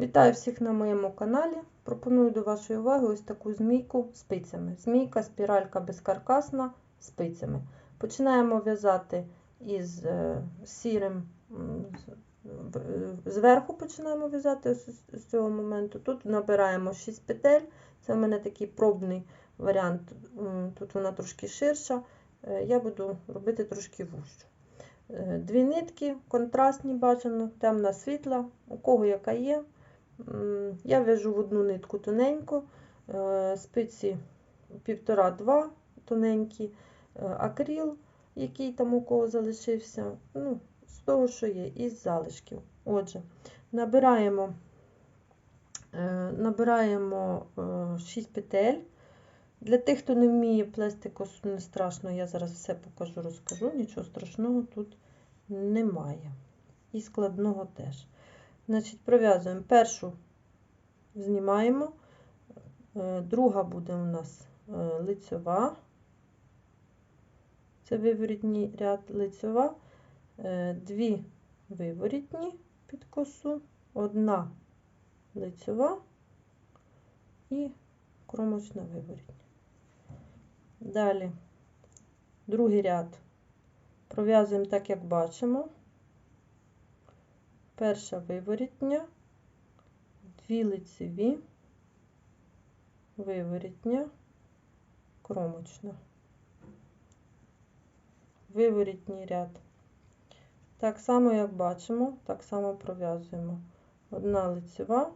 Вітаю всіх на моєму каналі. Пропоную до вашої уваги ось таку змійку спицями. Змійка, спіралька безкаркасна спицями. Починаємо в'язати із е, сірим, в- зверху починаємо в'язати з, цього моменту. Тут набираємо 6 петель. Це в мене такий пробний варіант. Тут вона трошки ширша. Е, Я буду робити трошки вужчу. Е, Дві нитки, контрастні бажано, темна світла, у кого яка є. Я в'яжу в одну нитку тоненько, е, спиці 1,5-2 тоненькі, е, акріл, який там у кого залишився, ну, з того, що є, із залишків. Отже, набираємо, е, набираємо 6 петель. Для тих, хто не вміє плести косу, не страшно, я зараз все покажу, розкажу. Нічого страшного тут немає. І складного теж. Значить, пров'язуємо першу, знімаємо, е, друга буде у нас е, лицьова. Це виворітній ряд лицьова, е, дві виворітні під косу, одна лицьова і кромочна виворітня. Далі другий ряд пров'язуємо так, як бачимо. Перша виворітня, дві лицеві, виворітня, кромочна. Виворітній ряд. Так само, як бачимо, так само пров'язуємо. Одна лицева,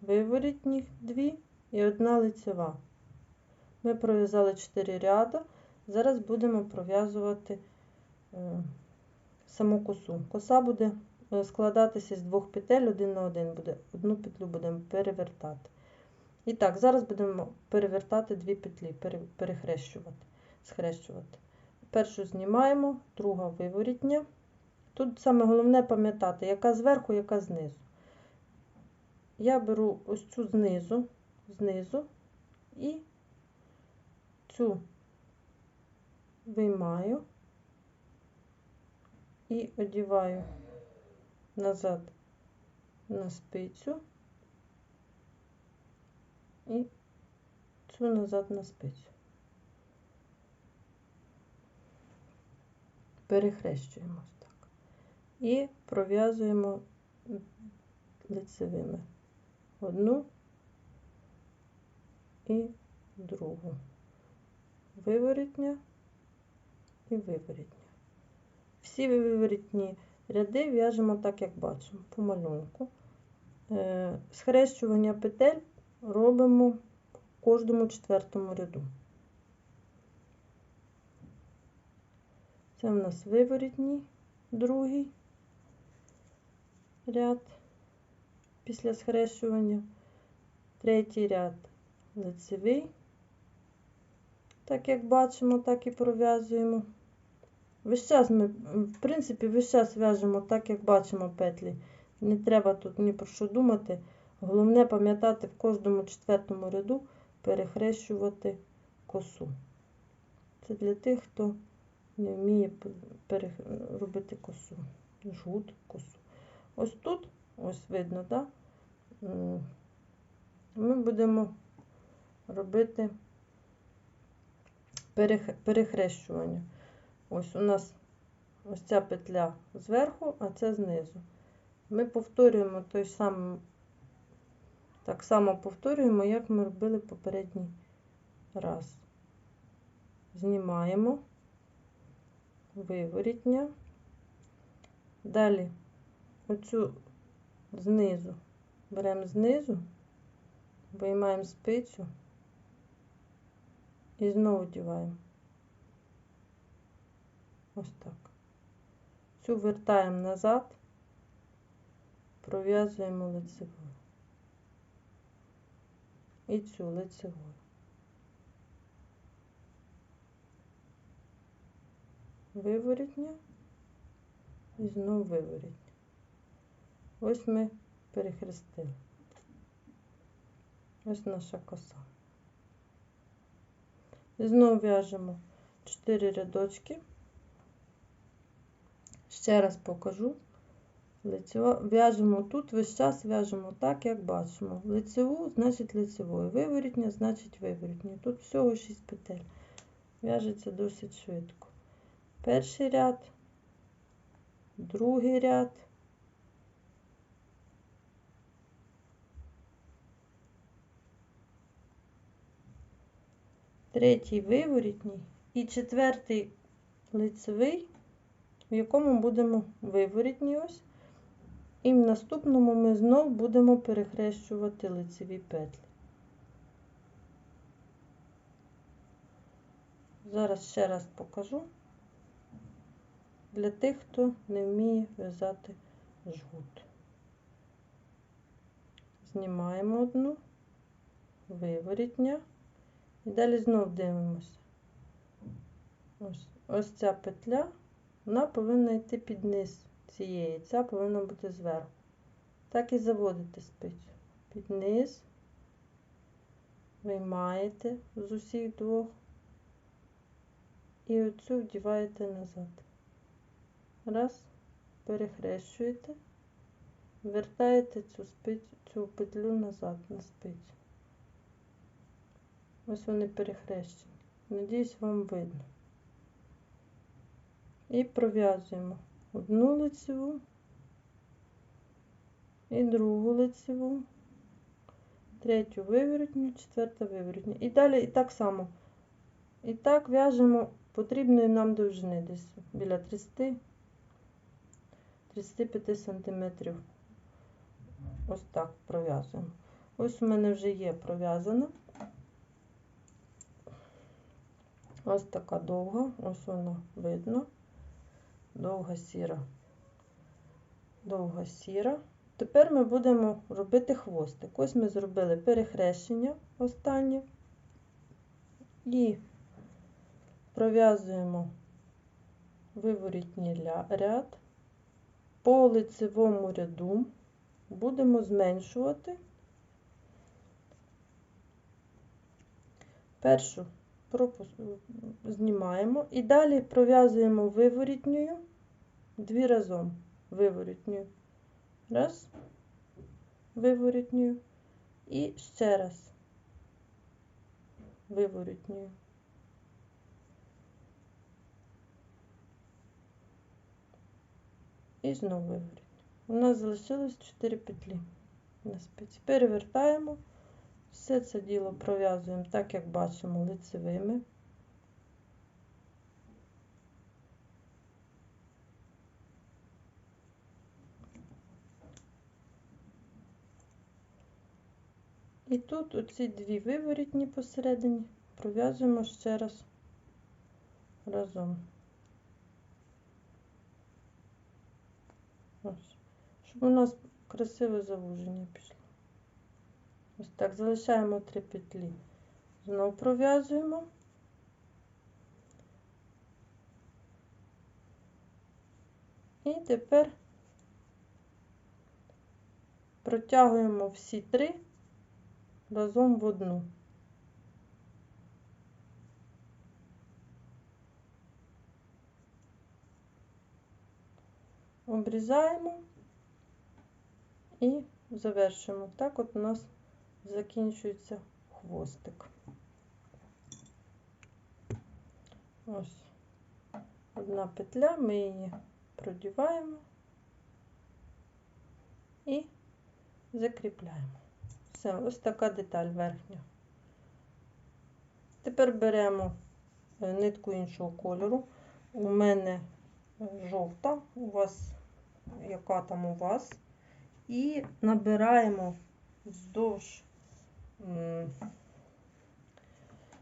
виворітні дві і одна лицева. Ми пров'язали 4 ряди. Зараз будемо пров'язувати е, саму косу. Коса буде складатися з двох петель один на один буде. Одну петлю будемо перевертати. І так, зараз будемо перевертати дві петлі, перехрещувати, схрещувати. Першу знімаємо, друга виворітня. Тут саме головне пам'ятати, яка зверху, яка знизу. Я беру ось цю знизу, знизу і цю виймаю і одіваю назад на спицю і цю назад на спицю. Перехрещуємо так. І пров'язуємо лицевими одну і другу. Виворітня і виворітня. Всі виворітні ряди в'яжемо так, як бачимо, по малюнку. Е, Схрещування петель робимо в кожному четвертому ряду. Це в нас виворітній другий ряд після схрещування, третій ряд лицевий. Так як бачимо, так і пров'язуємо. Весь час ми, в принципі, весь час в'яжемо так, як бачимо петлі. Не треба тут ні про що думати. Головне пам'ятати в кожному четвертому ряду перехрещувати косу. Це для тих, хто не вміє робити косу. Жгут косу. Ось тут, ось видно, так? Ми будемо робити перехрещування. Ось у нас ось ця петля зверху, а це знизу. Ми повторюємо той самий, так само повторюємо, як ми робили попередній раз. Знімаємо виворітня. Далі оцю знизу беремо знизу, виймаємо спицю і знову діваємо. Ось так. Цю вертаємо назад, пров'язуємо лицевою. І цю лицевою. Виворітня і знову виворітня. Ось ми перехрестили. Ось наша коса. І знову в'яжемо 4 рядочки. Ще раз покажу. лицева, в'яжемо тут, весь час в'яжемо так, як бачимо. Лицеву, значить лицевою. Виворітня, значить виворітня. Тут всього 6 петель. В'яжеться досить швидко. Перший ряд, другий ряд. Третій виворітній і четвертий лицевий, в якому будемо виворітні ось. І в наступному ми знов будемо перехрещувати лицеві петлі. Зараз ще раз покажу для тих, хто не вміє в'язати жгут. Знімаємо одну, виворітня. І далі знов дивимося. Ось, ось ця петля, вона повинна йти під низ цієї, ця повинна бути зверху. Так і заводите спицю. Під низ, виймаєте з усіх двох і оцю вдіваєте назад. Раз, перехрещуєте, вертаєте цю спицю, цю петлю назад на спицю. Ось вони перехрещені. Надіюсь, вам видно. І пров'язуємо одну лицеву і другу лицеву, третю виворотню, четверту виворотню. І далі і так само. І так в'яжемо потрібної нам довжини десь біля 30 35 сантиметрів. Ось так пров'язуємо. Ось у мене вже є пров'язана. Ось така довга, ось вона видно. Довга сіра. Довга сіра. Тепер ми будемо робити хвостик. Ось ми зробили перехрещення останнє і пров'язуємо виворітній ряд. По лицевому ряду будемо зменшувати першу знімаємо і далі пров'язуємо виворітньою дві разом виворітньою. Раз, виворітньою і ще раз виворітньою. І знову виворітньою. У нас залишилось 4 петлі на спиці. Перевертаємо. Все це діло пров'язуємо так, як бачимо, лицевими. І тут оці дві виворітні посередині пров'язуємо ще раз разом. Ось. Щоб у нас красиве завуження пішло. Ось так, залишаємо три петлі. Знову пров'язуємо. І тепер протягуємо всі три разом в одну. Обрізаємо і завершуємо. Так от у нас закінчується хвостик. Ось одна петля, ми її продіваємо і закріпляємо. Все, ось така деталь верхня. Тепер беремо е, нитку іншого кольору. У мене е, жовта, у вас, яка там у вас, і набираємо вздовж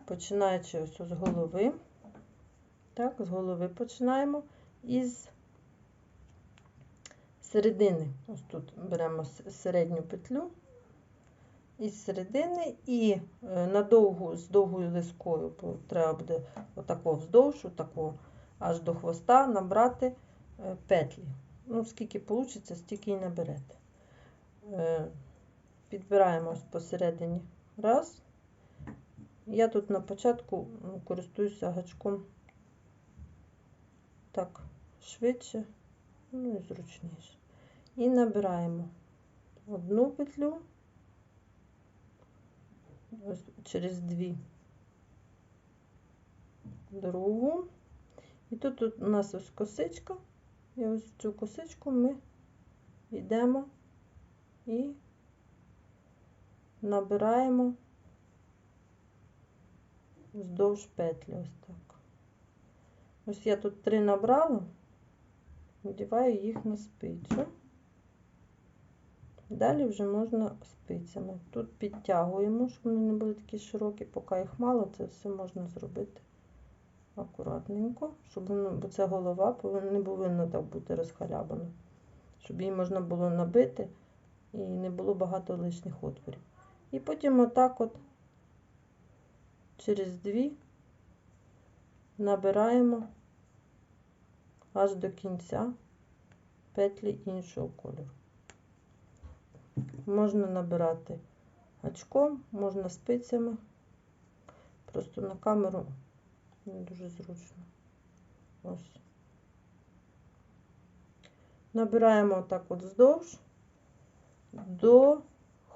починаючи ось з голови. Так, з голови починаємо із середини. Ось тут беремо середню петлю із середини і е, на довгу, з довгою лискою треба буде отако вздовж, отако аж до хвоста набрати е, петлі. Ну, скільки вийде, стільки і наберете. Підбираємо посередині раз. Я тут на початку користуюся гачком так швидше, ну і зручніше. і набираємо одну петлю ось через дві, другу. І тут у нас ось косичка, і ось цю косичку ми йдемо і набираємо вздовж петлі ось так. Ось я тут три набрала, надіваю їх на спицю. Далі вже можна спицями. Тут підтягуємо, щоб вони не були такі широкі, поки їх мало, це все можна зробити акуратненько, щоб воно, бо це голова, не повинно так бути розхалябано, щоб її можна було набити і не було багато лишніх отворів. І потім отак от через дві набираємо аж до кінця петлі іншого кольору. Можна набирати гачком, можна спицями. Просто на камеру не дуже зручно. Ось. Набираємо отак от вздовж до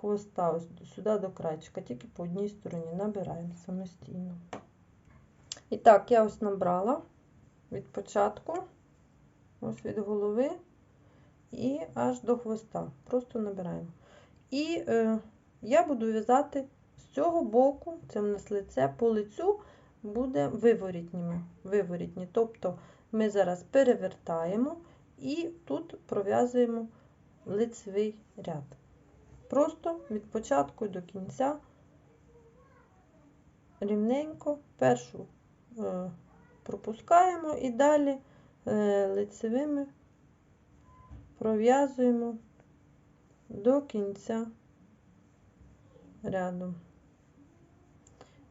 хвоста, сюди до крайчика, тільки по одній стороні набираємо самостійно. І так, я ось набрала від початку, ось від голови і аж до хвоста. Просто набираємо. І е, я буду в'язати з цього боку, це в нас лице, по лицю буде виворітніми. виворітні. Тобто ми зараз перевертаємо і тут пров'язуємо лицевий ряд. Просто від початку до кінця рівненько першу е, пропускаємо і далі е, лицевими пров'язуємо до кінця ряду.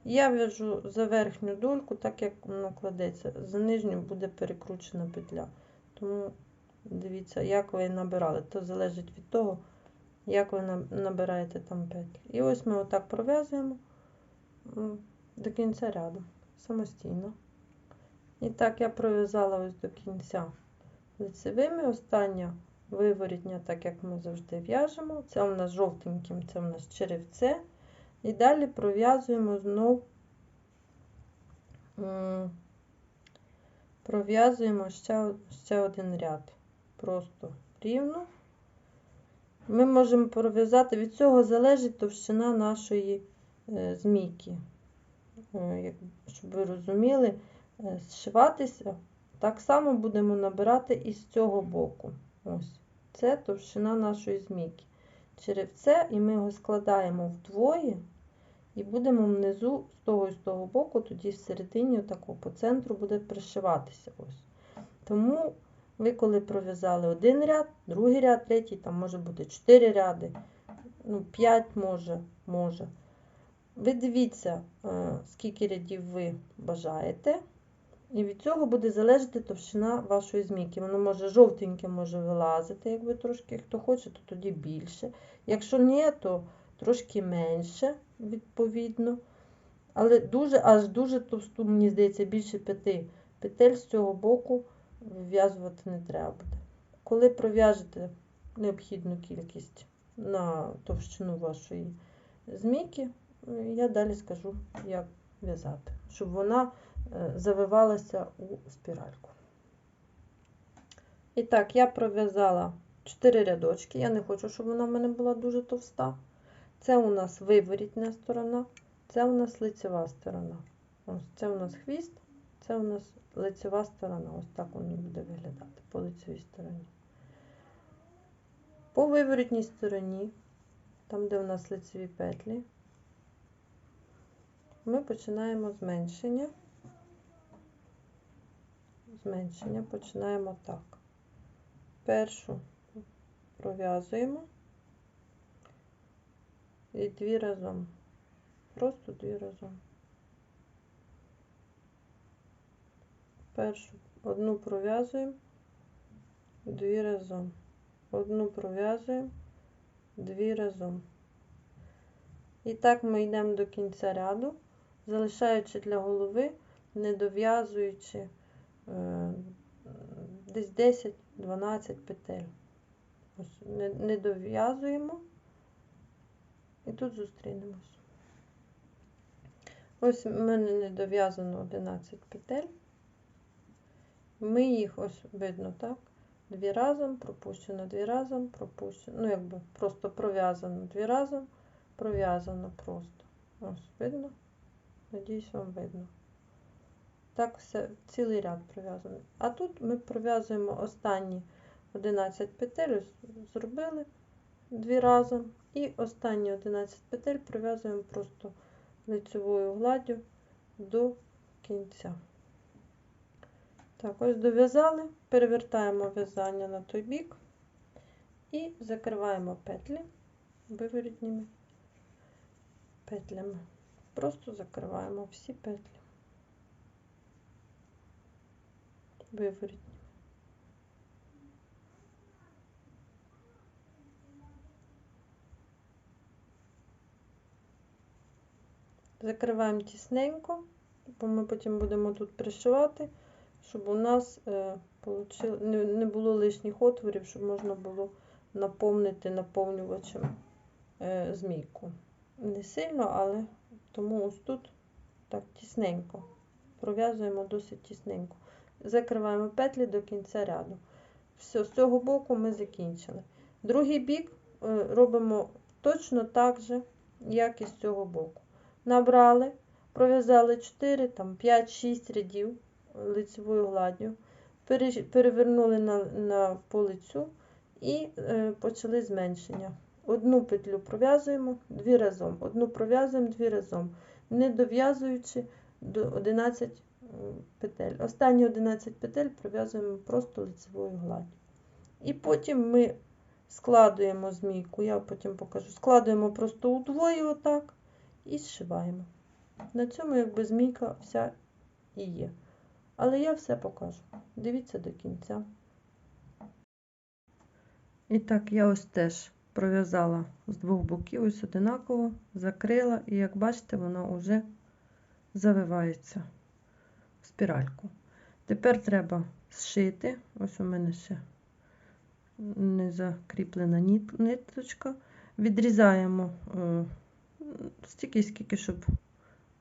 Я в'яжу за верхню дольку, так як воно кладеться, за нижню буде перекручена петля. Тому дивіться, як ви набирали, то залежить від того, як ви набираєте там петлі. І ось ми отак пров'язуємо до кінця ряду самостійно. І так, я пров'язала ось до кінця лицевими. Остання виворітня, так як ми завжди в'яжемо. Це у нас жовтеньким, це у нас черевце. І далі пров'язуємо знов, пров'язуємо ще, ще один ряд. Просто рівно. Ми можемо пров'язати, від цього залежить товщина нашої е, змійки. Е, щоб ви розуміли, е, зшиватися, так само будемо набирати і з цього боку. Ось, Це товщина нашої змійки. Черевце, і ми його складаємо вдвоє. І будемо внизу з того і з того боку, тоді всередині, отако, по центру буде пришиватися. ось. Тому ви, коли пров'язали один ряд, другий ряд, третій, там може бути 4 ряди, ну, 5 може, може. Ви дивіться, е, скільки рядів ви бажаєте. І від цього буде залежати товщина вашої змійки. Воно може жовтеньке може вилазити, як ви трошки, хто хоче, то тоді більше. Якщо ні, то трошки менше, відповідно. Але дуже, аж дуже товсту, мені здається, більше п'яти петель з цього боку вв'язувати не треба буде. Коли пров'яжете необхідну кількість на товщину вашої змійки, я далі скажу, як в'язати, щоб вона е, завивалася у спіральку. І так, я пров'язала 4 рядочки. Я не хочу, щоб вона в мене була дуже товста. Це у нас виворітня сторона, це у нас лицева сторона. Ось Це у нас хвіст, це у нас лицева сторона. Ось так воно буде виглядати по лицевій стороні. По виворітній стороні, там, де у нас лицеві петлі, ми починаємо зменшення. Зменшення починаємо так. Першу пров'язуємо і дві разом. Просто дві разом. Першу одну пров'язуємо, дві разом. Одну пров'язуємо, дві разом. І так ми йдемо до кінця ряду, залишаючи для голови, не дов'язуючи е, десь 10-12 петель. Ось не, не дов'язуємо і тут зустрінемось. Ось в мене не дов'язано 11 петель. Ми їх ось видно, так? Дві разом, пропущено дві разом, пропущено. Ну, якби просто пров'язано дві разом, пров'язано просто. Ось, видно? Надіюсь, вам видно. Так, все, цілий ряд пров'язаний. А тут ми пров'язуємо останні 11 петель, зробили дві разом. І останні 11 петель пров'язуємо просто лицевою гладдю до кінця. Так, ось дов'язали, перевертаємо в'язання на той бік і закриваємо петлі виворітніми петлями. Просто закриваємо всі петлі виворітні. Закриваємо тісненько, бо ми потім будемо тут пришивати, щоб у нас е, не було лишніх отворів, щоб можна було наповнити наповнювачем е, змійку. Не сильно, але тому ось тут так тісненько. Пров'язуємо досить тісненько. Закриваємо петлі до кінця ряду. Все, з цього боку ми закінчили. Другий бік е, робимо точно так же, як і з цього боку. Набрали, пров'язали 4, там 5-6 рядів лицевою гладдю, перевернули на, на по лицю і е, почали зменшення. Одну петлю пров'язуємо дві разом, одну пров'язуємо дві разом, не дов'язуючи до 11 петель. Останні 11 петель пров'язуємо просто лицевою гладдю. І потім ми складуємо змійку, я потім покажу. Складуємо просто удвоє отак і зшиваємо. На цьому якби змійка вся і є. Але я все покажу. Дивіться до кінця. І так, я ось теж пров'язала з двох боків, ось одинаково, закрила, і як бачите, воно вже завивається в спіральку. Тепер треба зшити. Ось у мене ще не закріплена ниточка. Відрізаємо е, стільки, скільки, щоб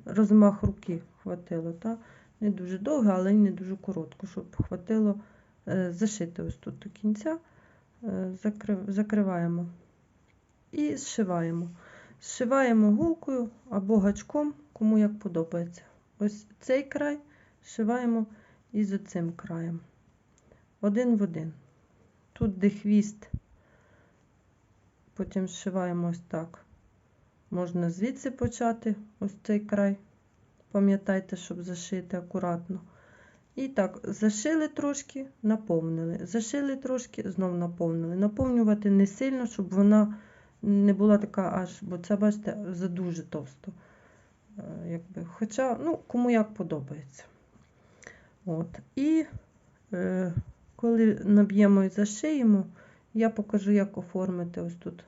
розмах руки хватило. Та? Не дуже довго, але й не дуже коротко, щоб хватило е, зашити ось тут до кінця. Е, закриваємо і зшиваємо. Зшиваємо голкою або гачком, кому як подобається. Ось цей край зшиваємо із оцим краєм. Один в один. Тут, де хвіст, потім зшиваємо ось так. Можна звідси почати ось цей край. Пам'ятайте, щоб зашити акуратно. І так, зашили трошки, наповнили. Зашили трошки, знов наповнили. Наповнювати не сильно, щоб вона не була така аж, бо це, бачите, задуже товсто. Е, Якби. Хоча, ну, кому як подобається. От. І е, коли наб'ємо і зашиємо, я покажу, як оформити ось тут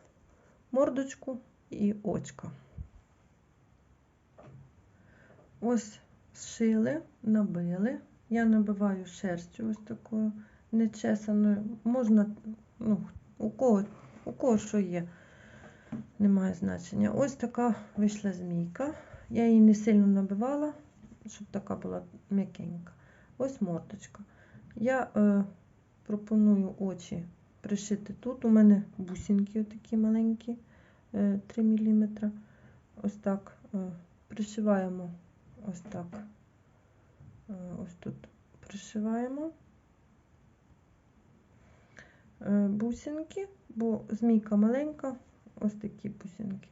мордочку і очка. Ось зшили, набили. Я набиваю шерстю ось такою нечесаною. Можна, ну, у кого, у кого що є, немає значення. Ось така вийшла змійка. Я її не сильно набивала, щоб така була м'якенька. Ось мордочка. Я е, пропоную очі пришити тут. У мене бусинки такі маленькі, е, 3 мм. Ось так е, пришиваємо ось так. Е, Ось тут пришиваємо е, бусинки, бо змійка маленька, ось такі бусинки.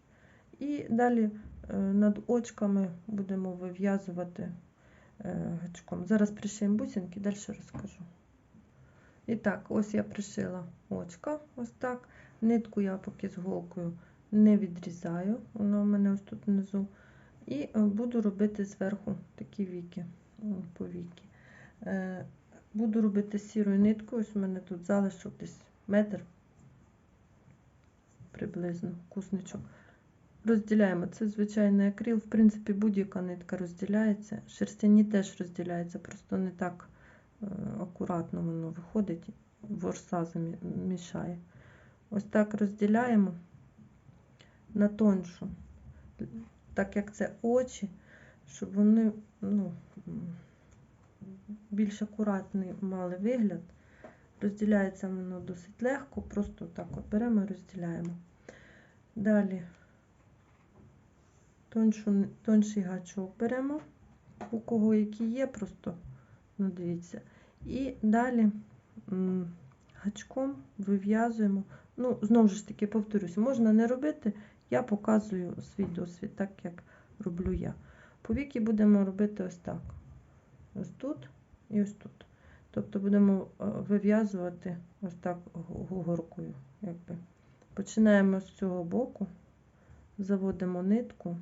І далі е, над очками будемо вив'язувати гачком. Зараз пришиємо бусинки, далі розкажу. І так, ось я пришила очка, ось так. Нитку я поки з голкою не відрізаю, вона у мене ось тут внизу. І е, буду робити зверху такі віки, повіки. Е, Буду робити сірою ниткою, ось у мене тут залишок десь метр приблизно кусничок. Розділяємо. Це звичайний акрил. В принципі, будь-яка нитка розділяється. Шерстяні теж розділяються, просто не так е, акуратно воно виходить, ворса замі- мішає. ось так розділяємо на тоншу, так як це очі, щоб вони ну, більш акуратний мали вигляд. Розділяється воно досить легко, просто так беремо і розділяємо. Далі тоншу, тонший гачок беремо, у кого який є, просто ну, дивіться. І далі гачком вив'язуємо. Ну, знову ж таки, повторюсь, можна не робити, я показую свій досвід, так як роблю я. Повіки будемо робити ось так. Ось тут і ось тут. Тобто будемо е, вив'язувати ось так гу- горкою. Якби. Починаємо з цього боку, заводимо нитку.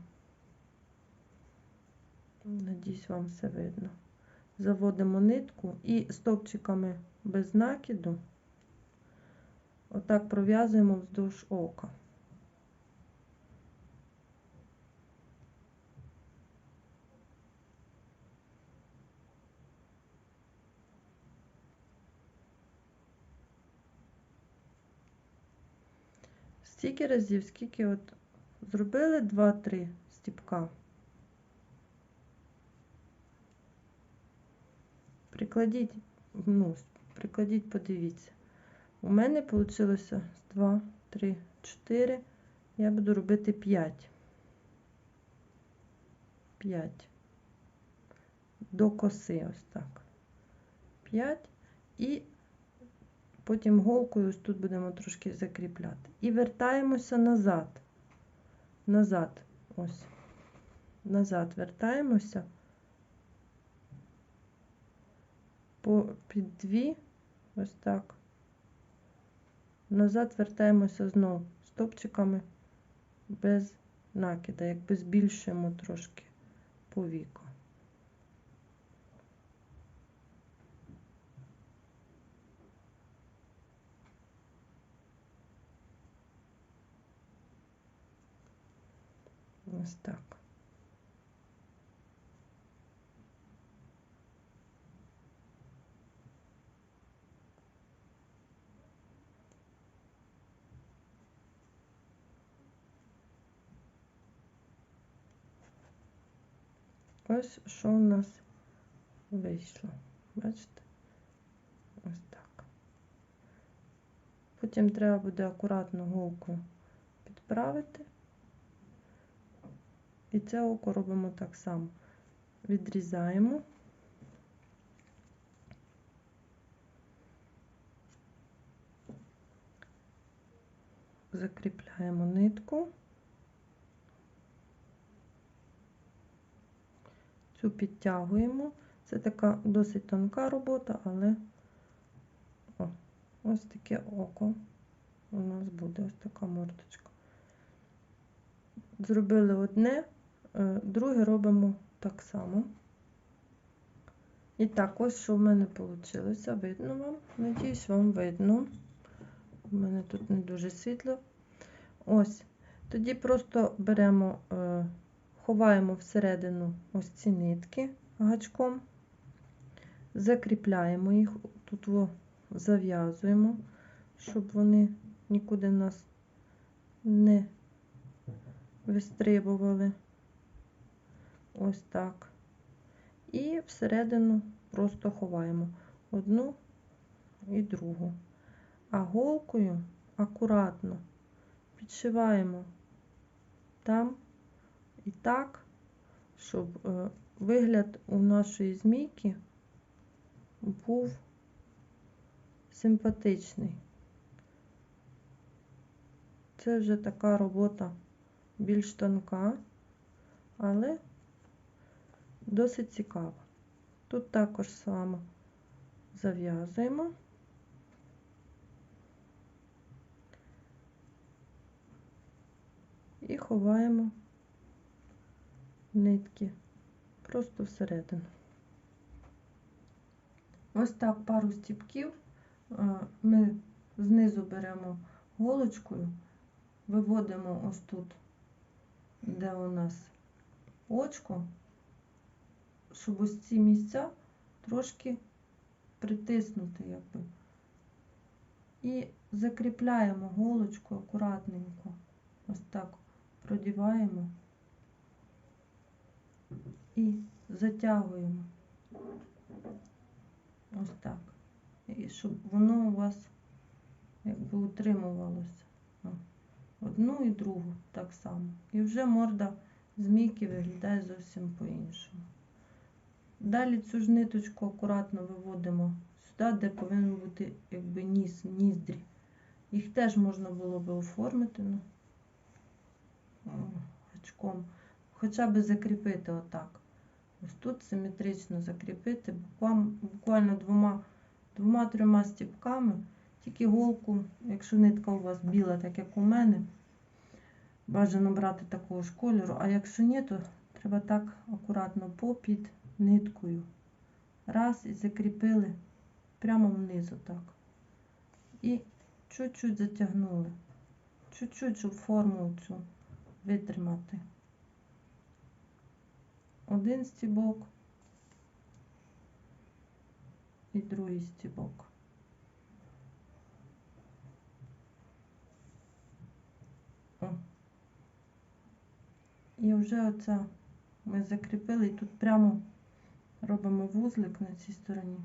Надіюсь, вам все видно. Заводимо нитку і стовпчиками без накиду отак пров'язуємо вздовж ока. Стільки разів, скільки от зробили 2-3 стіпка. Прикладіть, ну, прикладіть, подивіться. У мене вийшло 2, 3, 4. Я буду робити 5. 5. До коси ось так. 5. І потім голкою ось тут будемо трошки закріпляти. І вертаємося назад. Назад. Ось. Назад вертаємося. По під дві. Ось так. Назад вертаємося знову стопчиками без накида, якби збільшуємо трошки повіку. Ось так. Ось що у нас вийшло. Бачите? Ось так. Потім треба буде акуратно голкою підправити. І це око робимо так само. Відрізаємо. Закріпляємо нитку. Цю підтягуємо. Це така досить тонка робота, але О, ось таке око у нас буде, ось така мордочка. Зробили одне, друге робимо так само. І так, ось що в мене вийшло. Видно вам? Надіюсь, вам видно. У мене тут не дуже світло. Ось. Тоді просто беремо, е, ховаємо всередину ось ці нитки гачком, закріпляємо їх, тут зав'язуємо, щоб вони нікуди нас не вистрибували. Ось так. І всередину просто ховаємо одну і другу. А голкою акуратно підшиваємо там і так, щоб е, вигляд у нашої змійки був симпатичний. Це вже така робота більш тонка, але досить цікава. Тут також само зав'язуємо. І ховаємо нитки просто всередину. Ось так пару стіпків ми знизу беремо голочкою, виводимо ось тут, де у нас очко, щоб ось ці місця трошки притиснути, якби. І закріпляємо голочку акуратненько. Ось так продіваємо і затягуємо. Ось так. І щоб воно у вас якби утримувалося. Одну і другу так само. І вже морда змійки виглядає зовсім по-іншому. Далі цю ж ниточку акуратно виводимо сюди, де повинен бути якби ніс, ніздрі. Їх теж можна було би оформити ну, гачком. Хоча б закріпити отак. Ось тут симетрично закріпити буквально, двома, двома-трьома стіпками. Тільки голку, якщо нитка у вас біла, так як у мене, бажано брати такого ж кольору, а якщо ні, то треба так акуратно попід ниткою. Раз і закріпили прямо внизу так. І чуть-чуть затягнули. Чуть-чуть, щоб форму цю витримати. Один стібок і другий стібок. О. І вже оце ми закріпили, і тут прямо робимо вузлик на цій стороні.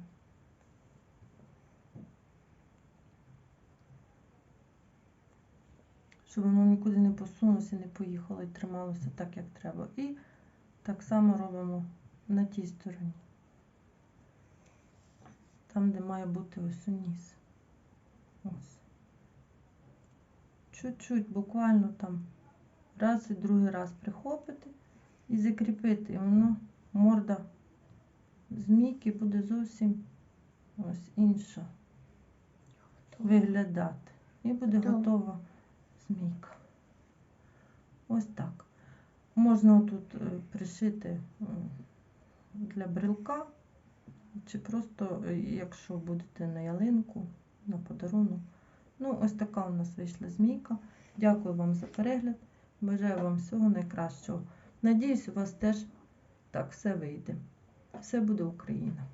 Щоб воно нікуди не посунулося, не поїхало і трималося так, як треба. І так само робимо на тій стороні. Там, де має бути ось ніс. Ось. Чуть-чуть, буквально там раз і другий раз прихопити і закріпити. І воно морда змійки буде зовсім ось інша виглядати. І буде готова змійка. Ось так. Можна тут е, пришити для брелка, чи просто, е, якщо будете на ялинку, на подарунок. Ну, ось така у нас вийшла змійка. Дякую вам за перегляд. Бажаю вам всього найкращого. Надіюсь, у вас теж так все вийде. Все буде Україна!